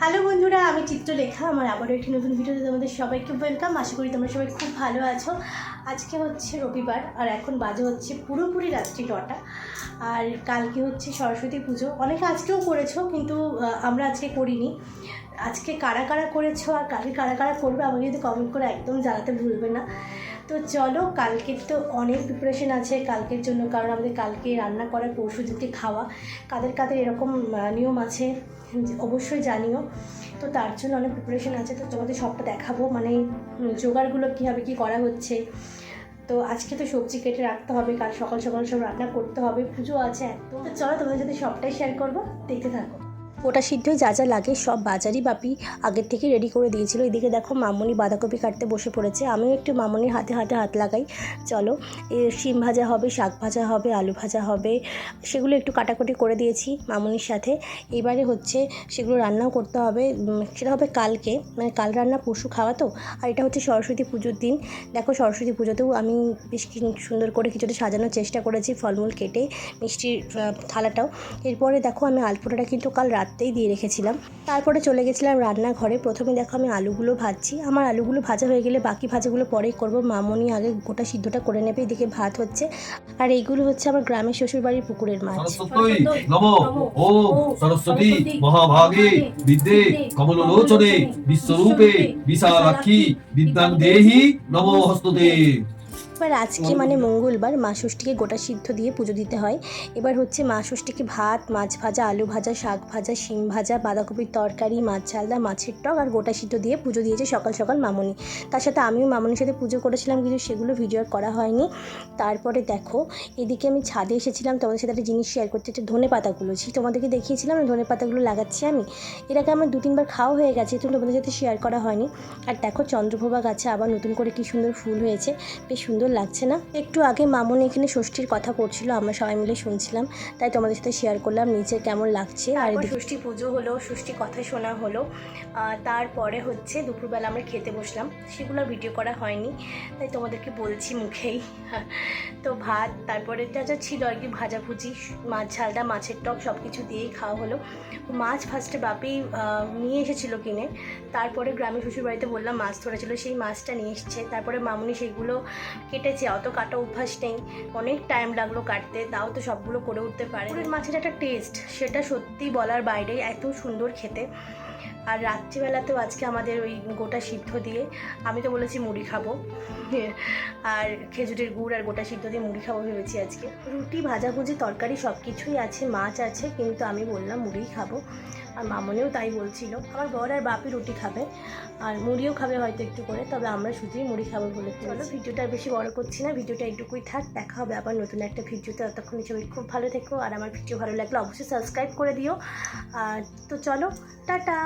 Hello বন্ধুরা, আমি চিত্রলেখা, আমার আবারও একটি নতুন ভিডিওতে তোমাদের সবাইকে ওয়েলকাম আশা করি তোমরা সবাই খুব ভালো আছো। আজকে হচ্ছে রবিবার, আর এখন বাজে হচ্ছে পুরোপুরি রাত্রি নটা। আর কালকে হচ্ছে সরস্বতী পুজো। অনেকে আজকেও করেছ, কিন্তু আমরা আজকে করিনি। আজকে কারা কারা করেছ, আর কালকে কারা কারা করবে, আমাকে যদি কমেন্ট করে একদম জানাতে ভুলবে না। তো চলো, কালকের তো অনেক প্রিপারেশন আছে কালকের জন্য, কারণ আমাদের কালকে রান্না করা পরশু দিনকে খাওয়া। কাদের কাদের এরকম নিয়ম আছে অবশ্যই জানিও। তো তার জন্য অনেক প্রিপারেশন আছে, তো তোমাদের সবটা দেখাবো মানে জোগাড়গুলো কীভাবে কী করা হচ্ছে। তো আজকে তো সবজি কেটে রাখতে হবে, কাল সকাল সকাল সব রান্না করতে হবে, পুজো আছে একদম তো চলো তোমাদের সাথে সবটাই শেয়ার করব, দেখতে থাকো। ওটা সিদ্ধই যা যা লাগে সব বাজারই বাপি আগের থেকে রেডি করে দিয়েছিল। এদিকে দেখো মামনি বাঁধাকপি কাটতে বসে পড়েছে। আমিও একটু মামনির হাতে হাতে হাত লাগাই। চলো শিম ভাজা হবে, শাক ভাজা হবে, আলু ভাজা হবে, সেগুলো একটু কাটাকুটি করে দিয়েছি মামনির সাথে। এবারে হচ্ছে সেগুলো রান্নাও করতে হবে। সেটা হবে কালকে। মানে কাল রান্না পরশু খাওয়া তো, আর এটা হচ্ছে সরস্বতী পুজোর দিন। দেখো সরস্বতী পুজোতেও আমি বেশ সুন্দর করে কিছুটা সাজানোর চেষ্টা করেছি, ফলমূল কেটে, মিষ্টির থালাটাও। এরপরে দেখো আমি আলপোটাটা কিন্তু কাল রাত্রেই দিয়ে রেখেছিলাম। তারপরে চলে গেছিলাম রান্নাঘরে। প্রথমে দেখো আমি আলুগুলো ভাজছি। আমার আলুগুলো ভাজা হয়ে গেলে বাকি ভাজাগুলো পরেই করব। মামনি আগে গোটা সিদ্ধটা করে নেবে। এদিকে ভাত হচ্ছে। আর এইগুলো হচ্ছে আমার গ্রামের শ্বশুরবাড়ির পুকুরের মাছ। সরস্বতী মহাভাগে বিদ্যে কমললোচনে বিশ্বরূপে বিশালাক্ষী বিদ্যাং দেহি নম হস্ততে এবার আজকে মানে মঙ্গলবার মা ষষ্ঠীকে গোটা সিদ্ধ দিয়ে পুজো দিতে হয়। এবার হচ্ছে মা ষষ্ঠীকে ভাত মাছ ভাজা আলু ভাজা শাক ভাজা শিম ভাজা বাঁধাকপির তরকারি মাছ ঝালদা মাছের টক আর গোটা সিদ্ধ দিয়ে পুজো দিয়েছে সকাল সকাল মামনি। তার সাথে আমিও মামনির সাথে পুজো করেছিলাম কিন্তু সেগুলো ভিডিও আর করা হয়নি। তারপরে দেখো এদিকে আমি ছাদে এসেছিলাম তোমাদের সাথে একটা জিনিস শেয়ার করতে হচ্ছে ধনে পাতাগুলো। ছিল তোমাদেরকে দেখিয়েছিলাম ধনে পাতাগুলো লাগাচ্ছি আমি? এর আগে আমার দু তিনবার খাওয়া হয়ে গেছে কিন্তু তোমাদের সাথে শেয়ার করা হয়নি। আর দেখো চন্দ্রপ্রভা গাছে আবার নতুন করে কি সুন্দর ফুল হয়েছে। বেশ সুন্দর লাগছে না। একটু আগে মামুন এখানে ষষ্ঠীর কথা করছিল আমরা সবাই মিলে শুনছিলাম। তাই তোমাদের সাথে শেয়ার করলাম নিচে কেমন লাগছে। আর ষষ্ঠী পুজো হলো ষষ্ঠী কথা শোনা হলো। তারপরে হচ্ছে দুপুরবেলা আমরা খেতে বসলাম। সেগুলো ভিডিও করা হয়নি। তাই তোমাদেরকে বলছি মুখেই। তো ভাত তারপরে যা যা ছিল আর কি ভাজাভুজি মাছ ঝালটা মাছের টক সব কিছু দিয়েই খাওয়া হলো। মাছ ফার্স্টে বাপি নিয়ে এসেছিল কিনে। তারপরে গ্রামের শ্বশুর বাড়িতে বললাম মাছ ধরেছিল সেই মাছটা নিয়ে এসছে। তারপরে মামুনি সেগুলো কেটেছে, অত কাটা অভ্যাস নেই। অনেক টাইম লাগল কাটতে, তাও তো সবগুলো করে উঠতে পারে পুকুরের মাছের একটা টেস্ট সেটা সত্যি বলার বাইরে, এত সুন্দর খেতে। আর রাত্রিবেলাতেও আজকে আমাদের ওই গোটা সিদ্ধ দিয়ে আমি তো বলেছি মুড়ি খাব। আর খেজুরের গুড় আর গোটা সিদ্ধ দিয়ে মুড়ি খাব ভেবেছি আজকে। রুটি, ভাজাভুজি, তরকারি সব কিছুই আছে, মাছ আছে, কিন্তু আমি বললাম মুড়িই খাব। আর মামনিও তাই বলছিল, আমার বর আর বাপি রুটি খাবে, আর মুড়িও খাবে হয়তো একটু করে, তবে আমরা শুধুই মুড়ি খাব বলে চলো, ভিডিওটা বেশি বড় করছি না, ভিডিওটা একটুকুই থাক, দেখা হবে আবার নতুন একটা ভিডিওতে, ততক্ষণ সবাই খুব ভালো থেকো, আর আমার ভিডিও ভালো লাগলে অবশ্যই সাবস্ক্রাইব করে দিও। আর তো চলো, টাটা!